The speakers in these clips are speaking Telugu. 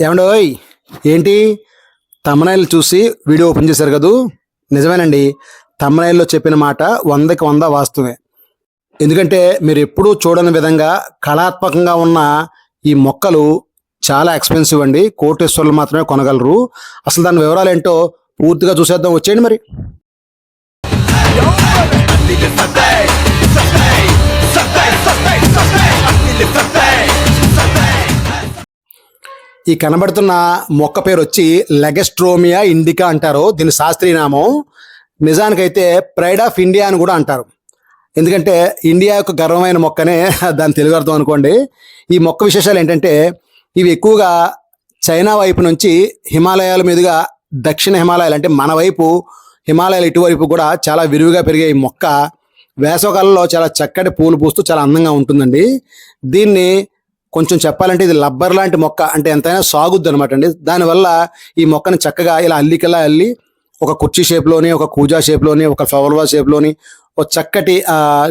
ఏమండోయ్ ఏంటి తమ్మనాయిలు చూసి వీడియో ఓపెన్ చేశారు కదూ నిజమేనండి తమ్మనాయిల్లో చెప్పిన మాట వందకి వంద వాస్తవమే ఎందుకంటే మీరు ఎప్పుడూ చూడని విధంగా కళాత్మకంగా ఉన్న ఈ మొక్కలు చాలా ఎక్స్పెన్సివ్ అండి కోటేశ్వర్లు మాత్రమే కొనగలరు అసలు దాని వివరాలు ఏంటో పూర్తిగా చూసేద్దాం వచ్చేయండి మరి ఈ కనబడుతున్న మొక్క పేరు వచ్చి లెగస్ట్రోమియా ఇండికా అంటారు. దీని శాస్త్రీయ నామం నిజానికైతే ప్రైడ్ ఆఫ్ ఇండియా అని కూడా అంటారు. ఎందుకంటే ఇండియా యొక్క గర్వమైన మొక్కనే దాని తెలుగు అర్థం అనుకోండి. ఈ మొక్క విశేషాలు ఏంటంటే ఇవి ఎక్కువగా చైనా వైపు నుంచి హిమాలయాల మీదుగా దక్షిణ హిమాలయాలు అంటే మన వైపు హిమాలయాలు ఇటువైపు కూడా చాలా విరివిగా పెరిగే ఈ మొక్క వేసవకాలంలో చాలా చక్కటి పూలు పూస్తూ చాలా అందంగా ఉంటుందండి. దీన్ని కొంచెం చెప్పాలంటే ఇది లబ్బర్ లాంటి మొక్క అంటే ఎంతైనా సాగుద్ది అనమాట అండి. దానివల్ల ఈ మొక్కని చక్కగా ఇలా అల్లికలా అల్లి ఒక కుర్చీ షేప్లోని ఒక కూజా షేప్లోని ఒక ఫ్లవర్ వాజ్ షేప్లోని ఒక చక్కటి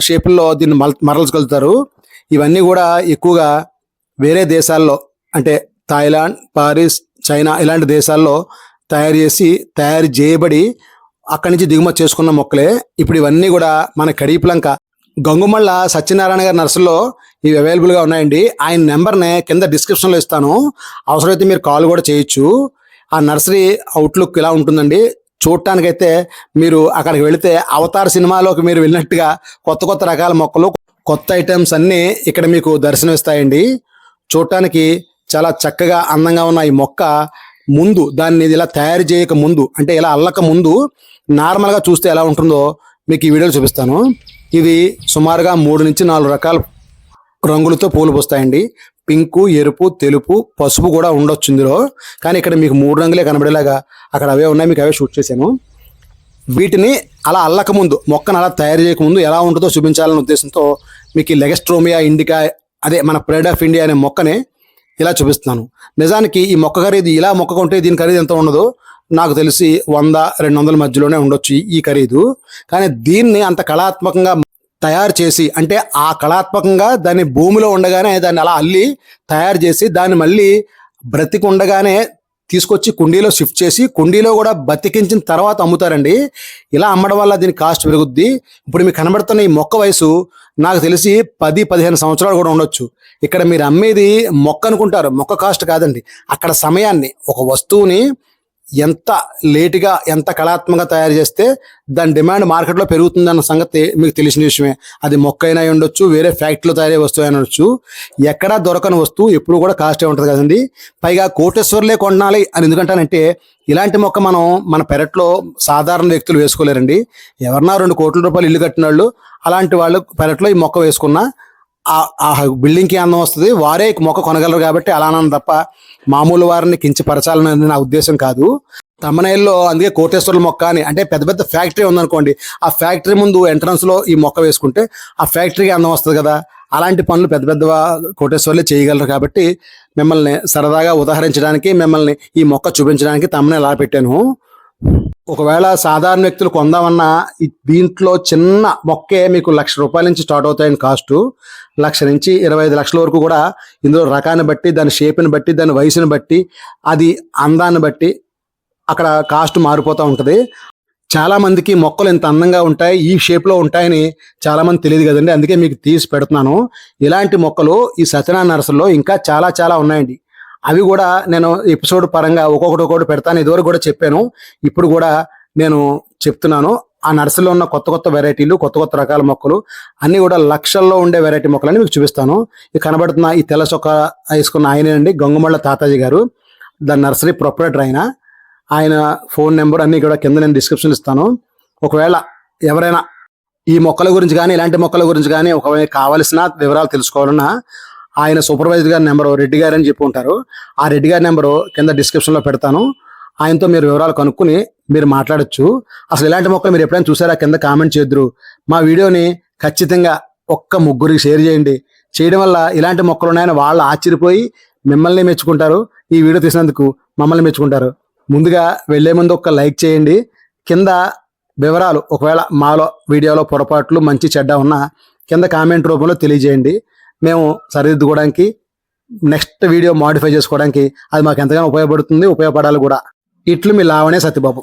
షేపుల్లో దీన్ని మల్ మరల్చగలుగుతారు. ఇవన్నీ కూడా ఎక్కువగా వేరే దేశాల్లో అంటే థాయిలాండ్ పారిస్ చైనా ఇలాంటి దేశాల్లో తయారు చేసి తయారు చేయబడి అక్కడి నుంచి దిగుమతి చేసుకున్న మొక్కలే. ఇప్పుడు ఇవన్నీ కూడా మన కడీపులంక గంగుమళ్ళ సత్యనారాయణ గారి నర్సులో ఇవి అవైలబుల్గా ఉన్నాయండి. ఆయన నెంబర్ని కింద డిస్క్రిప్షన్లో ఇస్తాను. అవసరమైతే మీరు కాల్ కూడా చేయొచ్చు. ఆ నర్సరీ అవుట్లుక్ ఇలా ఉంటుందండి. చూడటానికైతే మీరు అక్కడికి వెళితే అవతార్ సినిమాలోకి మీరు వెళ్ళినట్టుగా కొత్త కొత్త రకాల మొక్కలు కొత్త ఐటమ్స్ అన్నీ ఇక్కడ మీకు దర్శనమిస్తాయండి. చూడటానికి చాలా చక్కగా అందంగా ఉన్న ఈ మొక్క ముందు దాన్ని ఇలా తయారు చేయక ముందు అంటే ఇలా అల్లక ముందు నార్మల్గా చూస్తే ఎలా ఉంటుందో మీకు ఈ వీడియోలో చూపిస్తాను. ఇది సుమారుగా మూడు నుంచి నాలుగు రకాల రంగులతో పూలు పూస్తాయండి. పింకు ఎరుపు తెలుపు పసుపు కూడా ఉండొచ్చు ఇందులో. కానీ ఇక్కడ మీకు మూడు రంగులే కనబడేలాగా అక్కడ అవే ఉన్నాయి మీకు అవే షూట్ చేశాను. వీటిని అలా అల్లక ముందు మొక్కను అలా తయారు చేయక ముందు ఎలా ఉంటుందో చూపించాలనే ఉద్దేశంతో మీకు ఈ లెగస్ట్రోమియా ఇండికా అదే మన ప్రైడ్ ఆఫ్ ఇండియా అనే మొక్కని ఇలా చూపిస్తున్నాను. నిజానికి ఈ మొక్క ఖరీదు ఇలా మొక్క కొంటే దీని ఖరీదు ఎంత ఉండదు నాకు తెలిసి వంద రెండు వందల మధ్యలోనే ఉండొచ్చు ఈ ఖరీదు. కానీ దీన్ని అంత కళాత్మకంగా తయారు చేసి అంటే ఆ కళాత్మకంగా దాన్ని భూమిలో ఉండగానే దాన్ని అలా అల్లి తయారు చేసి దాన్ని మళ్ళీ బ్రతికి ఉండగానే తీసుకొచ్చి కుండీలో షిఫ్ట్ చేసి కుండీలో కూడా బతికించిన తర్వాత అమ్ముతారండి. ఇలా అమ్మడం వల్ల దీని కాస్ట్ పెరుగుద్ది. ఇప్పుడు మీకు కనబడుతున్న ఈ మొక్క వయసు నాకు తెలిసి పది పదిహేను సంవత్సరాలు కూడా ఉండొచ్చు. ఇక్కడ మీరు అమ్మేది మొక్క అనుకుంటారు. మొక్క కాస్ట్ కాదండి. అక్కడ సమయాన్ని ఒక వస్తువుని ఎంత లేటుగా ఎంత కళాత్మకంగా తయారు చేస్తే దాని డిమాండ్ మార్కెట్లో పెరుగుతుందన్న సంగతి మీకు తెలిసిన విషయమే. అది మొక్క అయినా ఉండొచ్చు వేరే ఫ్యాక్టరీలో తయారయ్యే వస్తువు అయినా ఉండొచ్చు. ఎక్కడా దొరకని వస్తువు ఎప్పుడు కూడా కాస్టే ఉంటుంది కదండి. పైగా కోటేశ్వర్లే కొనాలి అని ఎందుకంటానంటే ఇలాంటి మొక్క మనం మన పెరట్లో సాధారణ వ్యక్తులు వేసుకోలేరండి. ఎవరన్నా రెండు కోట్ల రూపాయలు ఇల్లు కట్టిన వాళ్ళు అలాంటి వాళ్ళు పెరట్లో ఈ మొక్క వేసుకున్నా ఆ- బిల్డింగ్కి అందం వస్తుంది. వారే మొక్క కొనగలరు కాబట్టి అలా తప్ప మామూలు వారిని కించపరచాలని నా ఉద్దేశం కాదు. తమనైల్లో అందుకే కోటేశ్వరుల మొక్క అని అంటే పెద్ద పెద్ద ఫ్యాక్టరీ ఉందనుకోండి ఆ ఫ్యాక్టరీ ముందు ఎంట్రన్స్లో ఈ మొక్క వేసుకుంటే ఆ ఫ్యాక్టరీకి అందం వస్తుంది కదా. అలాంటి పనులు పెద్ద పెద్ద కోటేశ్వర్లే చేయగలరు కాబట్టి మిమ్మల్ని సరదాగా ఉదాహరించడానికి మిమ్మల్ని ఈ మొక్క చూపించడానికి తమనే అలా పెట్టాను ఒకవేళ సాధారణ వ్యక్తులు కొందామన్నా దీంట్లో చిన్న మొక్కే మీకు లక్ష రూపాయల నుంచి స్టార్ట్ అవుతాయండి కాస్ట్. లక్ష నుంచి ఇరవై ఐదు లక్షల వరకు కూడా ఇందులో రకాన్ని బట్టి దాని షేప్ని బట్టి దాని వయసుని బట్టి అది అందాన్ని బట్టి అక్కడ కాస్ట్ మారిపోతూ ఉంటుంది. చాలా మందికి మొక్కలు ఇంత అందంగా ఉంటాయి ఈ షేప్లో ఉంటాయని చాలా మంది తెలియదు కదండి. అందుకే మీకు తీసి పెడుతున్నాను. ఇలాంటి మొక్కలు ఈ సత్యనారాయణ నర్సరీలో ఇంకా చాలా చాలా ఉన్నాయండి. అవి కూడా నేను ఎపిసోడ్ పరంగా ఒక్కొక్కటి ఒక్కొక్కటి పెడతాను. ఇదివరకు కూడా చెప్పాను. ఇప్పుడు కూడా నేను చెప్తున్నాను. ఆ నర్సరీలో ఉన్న కొత్త కొత్త వెరైటీలు కొత్త కొత్త రకాల మొక్కలు అన్ని కూడా లక్షల్లో ఉండే వెరైటీ మొక్కలని మీకు చూపిస్తాను. ఈ కనబడుతున్న ఈ తెల్ల చొక్క వేసుకున్న ఆయనండి గంగుమళ్ళ తాతాజీ గారు. దాని నర్సరీ ప్రొపరేటర్ ఆయన. ఆయన ఫోన్ నెంబర్ అన్ని కూడా కింద నేను డిస్క్రిప్షన్ ఇస్తాను. ఒకవేళ ఎవరైనా ఈ మొక్కల గురించి కానీ ఇలాంటి మొక్కల గురించి కానీ ఒకవేళ కావలసిన వివరాలు తెలుసుకోవాలన్నా ఆయన సూపర్వైజర్ గారి నెంబరు రెడ్డి గారు అని చెప్పి ఉంటారు. ఆ రెడ్డి గారి నెంబరు కింద డిస్క్రిప్షన్లో పెడతాను. ఆయనతో మీరు వివరాలు కనుక్కుని మీరు మాట్లాడచ్చు. అసలు ఇలాంటి మొక్కలు మీరు ఎప్పుడైనా చూసారా? కింద కామెంట్ చేద్దరు. మా వీడియోని ఖచ్చితంగా ఒక్క ముగ్గురికి షేర్ చేయండి. చేయడం వల్ల ఇలాంటి మొక్కలు ఉన్నాయని వాళ్ళు ఆశ్చర్యపోయి మిమ్మల్ని మెచ్చుకుంటారు. ఈ వీడియో తీసినందుకు మమ్మల్ని మెచ్చుకుంటారు. ముందుగా వెళ్ళే ముందు ఒక లైక్ చేయండి. కింద వివరాలు ఒకవేళ మాలో వీడియోలో పొరపాట్లు మంచి చెడ్డ ఉన్నా కింద కామెంట్ రూపంలో తెలియజేయండి. మేము సరిదిద్దుకోవడానికి నెక్స్ట్ వీడియో మాడిఫై చేసుకోవడానికి అది మాకు ఎంతగానో ఉపయోగపడుతుంది ఉపయోగపడాలి కూడా. ఇట్లు మీ లావణే సత్యబాబు.